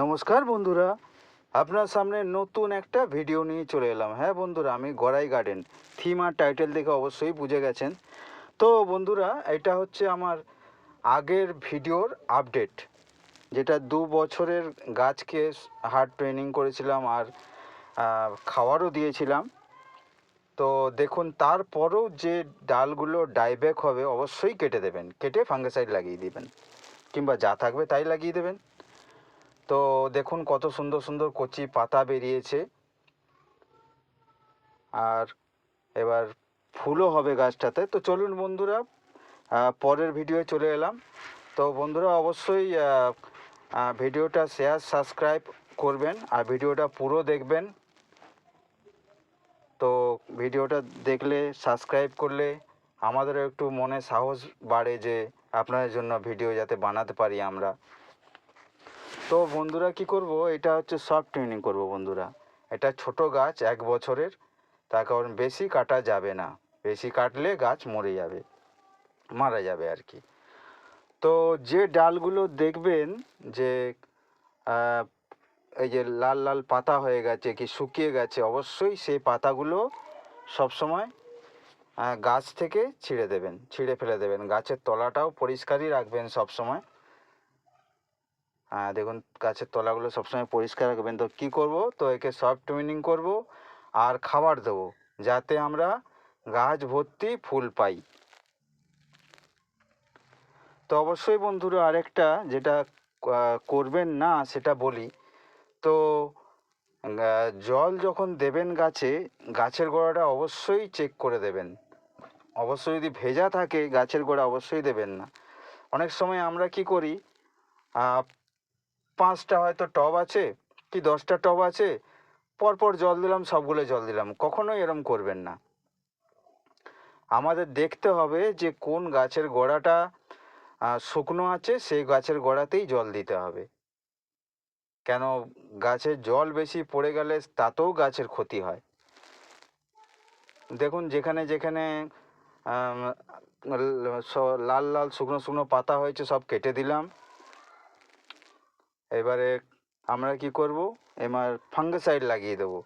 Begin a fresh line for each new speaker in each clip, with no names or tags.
নমস্কার বন্ধুরা, আপনার সামনে নতুন একটা ভিডিও নিয়ে চলে এলাম। হ্যাঁ বন্ধুরা, আমি গড়াই গার্ডেন থিম আর টাইটেল দেখে অবশ্যই বুঝে গেছেন। তো বন্ধুরা, এটা হচ্ছে আমার আগের ভিডিওর আপডেট যেটা দু বছরের গাছকে হার্ড ট্রেনিং করেছিলাম আর খাওয়ারও দিয়েছিলাম। তো দেখুন, তারপরেও যে ডালগুলো ডাইব্যাক হবে, অবশ্যই কেটে দেবেন। কেটে ফাঙ্গাসাইড লাগিয়ে দেবেন। কিংবা যা থাকবে তাই লাগিয়ে দেবেন। তো দেখুন কত সুন্দর সুন্দর কচি পাতা বেরিয়েছে। আর এবার ফুলও হবে গাছটাতে। তো চলুন বন্ধুরা পরের ভিডিওয়ে চলে এলাম। তো বন্ধুরা, অবশ্যই ভিডিওটা শেয়ার সাবস্ক্রাইব করবেন আর ভিডিওটা পুরো দেখবেন। তো ভিডিওটা দেখলে সাবস্ক্রাইব করলে আমাদেরও একটু মনে সাহস বাড়ে যে আপনাদের জন্য ভিডিও যাতে বানাতে পারি আমরা। তো বন্ধুরা কি করব? এটা হচ্ছে সফট ট্রেনিং করব বন্ধুরা। এটা ছোট গাছ, এক বছরের। তার কারণ বেশি কাটা যাবে না। বেশি কাটলে গাছ মরে যাবে। মারা যাবে আর কি। তো যে ডালগুলো দেখবেন যে এই যে লাল লাল পাতা হয়ে গেছে কি শুকিয়ে গেছে, অবশ্যই সেই পাতাগুলো সবসময় গাছ থেকে ছিঁড়ে দেবেন। ছিঁড়ে ফেলে দেবেন। গাছের তলাটাও পরিষ্কারই রাখবেন সবসময়। দেখুন, গাছের তলাগুলো সবসময় পরিষ্কার রাখবেন। তো কী করব? তো একে সফট টুইনিং করব আর খাবার দেবো যাতে আমরা গাছ ভর্তি ফুল পাই। তো অবশ্যই বন্ধুরা, আরেকটা যেটা করবেন না সেটা বলি। তো জল যখন দেবেন গাছে, গাছের গোড়াটা অবশ্যই চেক করে দেবেন। অবশ্যই যদি ভেজা থাকে, গাছের গোড়া অবশ্যই দেবেন না। অনেক সময় আমরা কি করি পাঁচটা হয়তো টব আছে, কি দশটা টব আছে, পরপর জল দিলাম সবগুলো জল দিলাম। কখনোই এরম করবেন না। আমাদের দেখতে হবে যে কোন গাছের গোড়াটা শুকনো আছে, সেই গাছের গোড়াতেই জল দিতে হবে। কেন গাছের জল বেশি পড়ে গেলে তাতেও গাছের ক্ষতি হয়। দেখুন, যেখানে যেখানে লাল লাল, শুকনো শুকনো পাতা হয়েছে, সব কেটে দিলাম। এবারে আমরা কি করব? এবার ফাঙ্গিসাইড লাগিয়ে দেবো।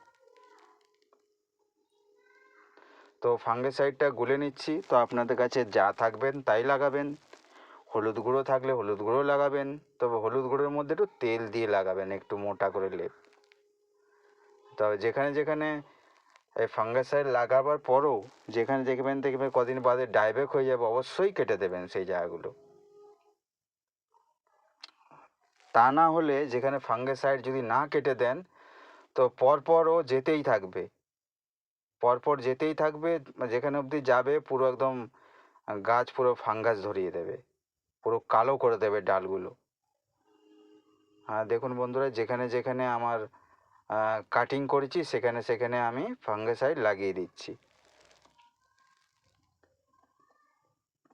তো ফাঙ্গিসাইডটা গুলে নিচ্ছি। তো আপনাদের কাছে যা থাকবেন তাই লাগাবেন। হলুদ গুঁড়ো থাকলে হলুদ গুঁড়ো লাগাবেন। তবে হলুদ গুঁড়োর মধ্যে একটু তেল দিয়ে লাগাবেন, একটু মোটা করে লেপ। তবে যেখানে যেখানে এই ফাঙ্গাসাইড লাগাবার পরও, যেখানে দেখবেন দেখবেন কদিন বাদে ডাইব্যাক হয়ে যাবে, অবশ্যই কেটে দেবেন সেই জায়গাগুলো। তা না হলে যেখানে ফাঙ্গিসাইড যদি না কেটে দেন, তো পরপর ও যেতেই থাকবে। পরপর যেতেই থাকবে, যেখানে অবধি যাবে, পুরো একদম গাছ পুরো ফাঙ্গাস ধরিয়ে দেবে। পুরো কালো করে দেবে ডালগুলো। হ্যাঁ দেখুন বন্ধুরা, যেখানে যেখানে আমার কাটিং করেছি, সেখানে সেখানে আমি ফাঙ্গিসাইড লাগিয়ে দিচ্ছি।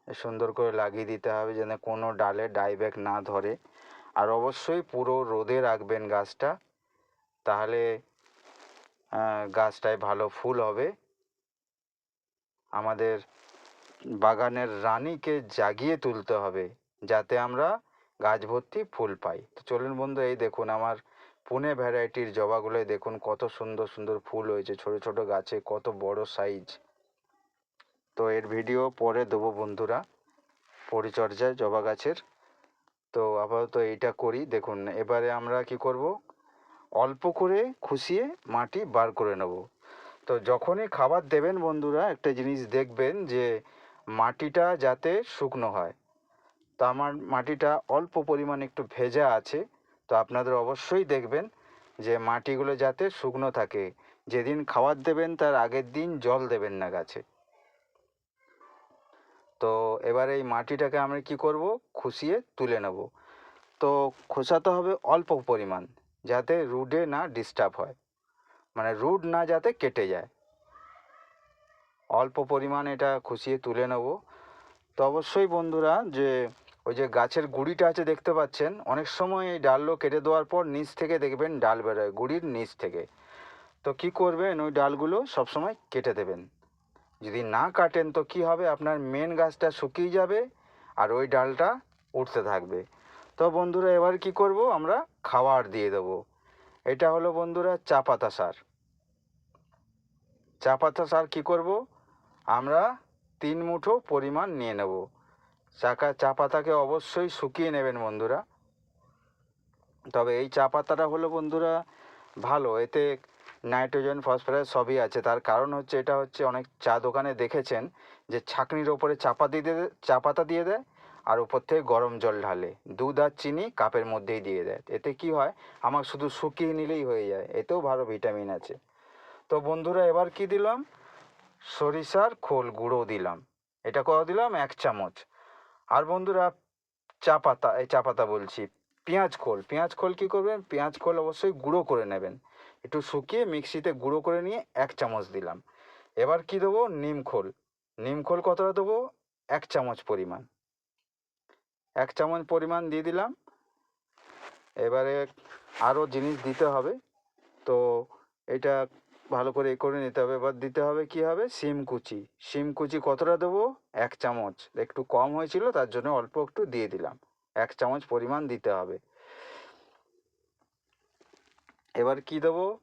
সুন্দর করে লাগিয়ে দিতে হবে যেন কোনো ডালে ডাইব্যাক না ধরে। আর অবশ্যই পুরো রোদে রাখবেন গাছটা। তাহলে গাছটায় ভালো ফুল হবে। আমাদের বাগানের রানীকে জাগিয়ে তুলতে হবে, যাতে আমরা গাছ ভর্তি ফুল পাই। তো চলুন বন্ধু, এই দেখুন আমার পুনে ভ্যারাইটির জবাগুলোয় দেখুন কত সুন্দর সুন্দর ফুল হয়েছে, ছোট ছোট গাছে কত বড় সাইজ। তো এর ভিডিও পরে দেবো বন্ধুরা, পরিচর্যায় জবা গাছের। তো আপাতত এইটা করি। দেখুন, এবারে আমরা কি করব? অল্প করে খুশিয়ে মাটি বার করে নেব। তো যখনই খাবার দেবেন বন্ধুরা, একটা জিনিস দেখবেন যে মাটিটা যাতে শুকনো হয়। তো আমার মাটিটা অল্প পরিমাণ একটু ভেজা আছে। তো আপনাদের অবশ্যই দেখবেন যে মাটিগুলো যাতে শুকনো থাকে। যেদিন খাবার দেবেন তার আগের দিন জল দেবেন না গাছে। তো এবার এই মাটিটাকে আমরা কি করব? খুশিয়ে তুলে নেব। তো খোসাতে হবে অল্প পরিমাণ যাতে রুডে না ডিস্টার্ব হয়। মানে রুট না যাতে কেটে যায়। অল্প পরিমাণ এটা খুশিয়ে তুলে নেব। তো অবশ্যই বন্ধুরা যে ওই যে গাছের গুড়িটা আছে দেখতে পাচ্ছেন, অনেক সময় এই ডালগুলো কেটে দেওয়ার পর নিচ থেকে দেখবেন ডাল বেরোয়, গুড়ির নিচ থেকে। তো কি করবেন? ওই ডালগুলো সবসময় কেটে দেবেন। যদি না কাটেন তো কি হবে? আপনার মেন গাছটা শুকিয়ে যাবে আর ওই ডালটা উঠতে থাকবে। তো বন্ধুরা, এবার কি করব? আমরা খাবার দিয়ে দেবো। এটা হলো বন্ধুরা চা পাতা সার। চা পাতা সার কী করব? আমরা তিন মুঠো পরিমাণ নিয়ে নেব। চাকা, চা পাতাকে অবশ্যই শুকিয়ে নেবেন বন্ধুরা। তবে এই চা পাতাটা হলো বন্ধুরা ভালো। এতে নাইট্রোজেন, ফসফরাস সবই আছে। তার কারণ হচ্ছে, এটা হচ্ছে অনেক চা দোকানে দেখেছেন যে ছাঁকনির ওপরে চাপা দিয়ে চা পাতা দিয়ে দেয়। আর উপর থেকে গরম জল ঢালে। দুধ আর চিনি কাপের মধ্যেই দিয়ে দেয়। এতে কি হয়? আমার শুধু শুকিয়ে নিলেই হয়ে যায়। এতেও ভালো ভিটামিন আছে। তো বন্ধুরা, এবার কি দিলাম? সরিষার খোল গুঁড়ো দিলাম। এটা কত দিলাম? এক চামচ। আর বন্ধুরা, চা পাতা, এই চা পাতা বলছি। পেঁয়াজ খোল। পেঁয়াজ খোল কী করবেন? পেঁয়াজ খোল অবশ্যই গুঁড়ো করে নেবেন। একটু শুকিয়ে মিক্সিতে গুঁড়ো করে নিয়ে এক চামচ দিলাম। এবার কি দেবো? নিম খোল। নিম খোল কতটা দেবো? এক চামচ পরিমাণ। এক চামচ পরিমাণ দিয়ে দিলাম। এবারে আরও জিনিস দিতে হবে। তো এটা ভালো করে এ করে নিতে হবে। এবার দিতে হবে কি হবে? শিম কুচি। শিম কুচি কতটা দেবো? এক চামচ। একটু কম হয়েছিল, তার জন্য অল্প একটু দিয়ে দিলাম। এক চামচ পরিমাণ দিতে হবে। এবার কি দেবো?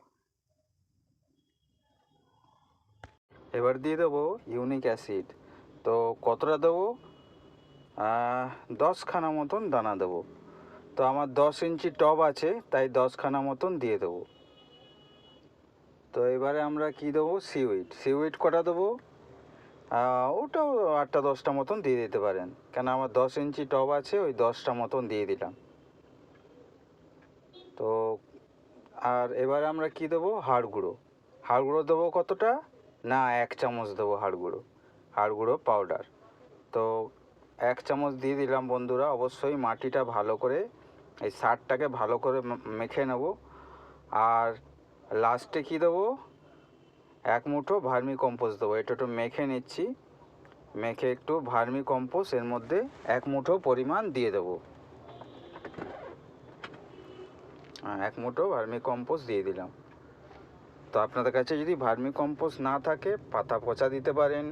এবার দিয়ে দেবো ইউনিক অ্যাসিড। তো কতটা দেবো? দশখানা মতন দানা দেবো। তো আমার দশ ইঞ্চি টব আছে, তাই দশখানা মতন দিয়ে দেবো। তো এবারে আমরা কি দেবো? সিউইড সিউইড কটা দেবো? ওটাও আটটা দশটা মতন দিয়ে দিতে পারেন। কেন আমার দশ ইঞ্চি টব আছে, ওই দশটা মতন দিয়ে দিলাম। তো আর এবারে আমরা কি দেবো? হাড় গুঁড়ো। হাড় গুঁড়ো দেবো কতটা? না, এক চামচ দেবো হাড় গুঁড়ো। হাড় গুঁড়ো পাউডার। তো এক চামচ দিয়ে দিলাম বন্ধুরা। অবশ্যই মাটিটা ভালো করে এই সারটাকে ভালো করে মেখে নেব। আর লাস্টে কি দেবো? এক মুঠো ভার্মি কম্পোস্ট দেবো। এটা একটু মেখে নিচ্ছি। মেখে একটু ভার্মি কম্পোস্ট এর মধ্যে এক মুঠো পরিমাণ দিয়ে দেবো। হ্যাঁ, এক মুঠো ভার্মি কম্পোস্ট দিয়ে দিলাম। তো আপনাদের কাছে যদি ভার্মি কম্পোস্ট না থাকে পাতা পচা দিতে পারেন।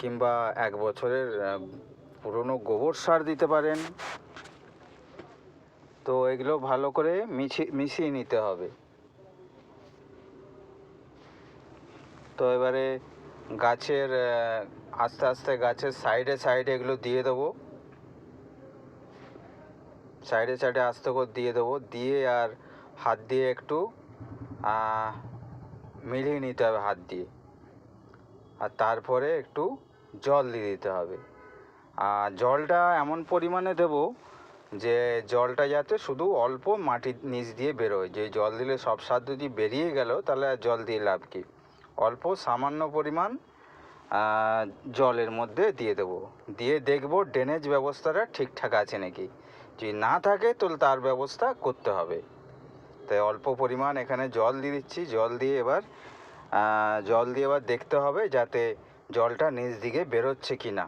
কিংবা এক বছরের পুরনো গোবর সার দিতে পারেন। তো এগুলো ভালো করে মিশিয়ে মিশিয়ে নিতে হবে। তো এবারে গাছের আস্তে আস্তে গাছের সাইডে সাইডে এগুলো দিয়ে দেবো। সাইডে সাইডে আস্তে করে দিয়ে দেবো। দিয়ে আর হাত দিয়ে একটু মিলিয়ে নিতে হবে হাত দিয়ে। আর তারপরে একটু জল দিয়ে দিতে হবে। আর জলটা এমন পরিমাণে দেব যে জলটা যাতে শুধু অল্প মাটির নিচ দিয়ে বেরোয়। যে জল দিলে সব স্বাদ যদি বেরিয়ে গেল, তাহলে আর জল দিয়ে লাভ কী? অল্প সামান্য পরিমাণ জলের মধ্যে দিয়ে দেবো। দিয়ে দেখব ড্রেনেজ ব্যবস্থাটা ঠিকঠাক আছে নাকি। যদি না থাকে, তাহলে তার ব্যবস্থা করতে হবে। তাই অল্প পরিমাণ এখানে জল দিয়ে দিচ্ছি। জল দিয়ে এবার জল দিয়ে এবার দেখতে হবে যাতে জলটা নিচ দিকে বেরোচ্ছে কি না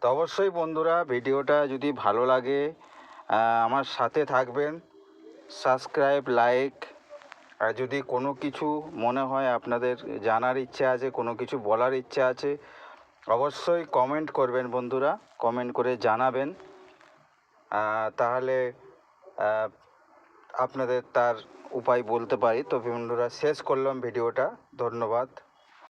তো অবশ্যই বন্ধুরা, ভিডিওটা যদি ভালো লাগে আমার সাথে থাকবেন সাবস্ক্রাইব লাইক আর যদি কোনো কিছু মনে হয় আপনাদের জানার ইচ্ছে আছে, কোনো কিছু বলার ইচ্ছে আছে, অবশ্যই কমেন্ট করবেন বন্ধুরা কমেন্ট করে জানাবেন। তাহলে আপনাদের তার উপায় বলতে পারি। তো বন্ধুরা শেষ করলাম ভিডিওটা। ধন্যবাদ।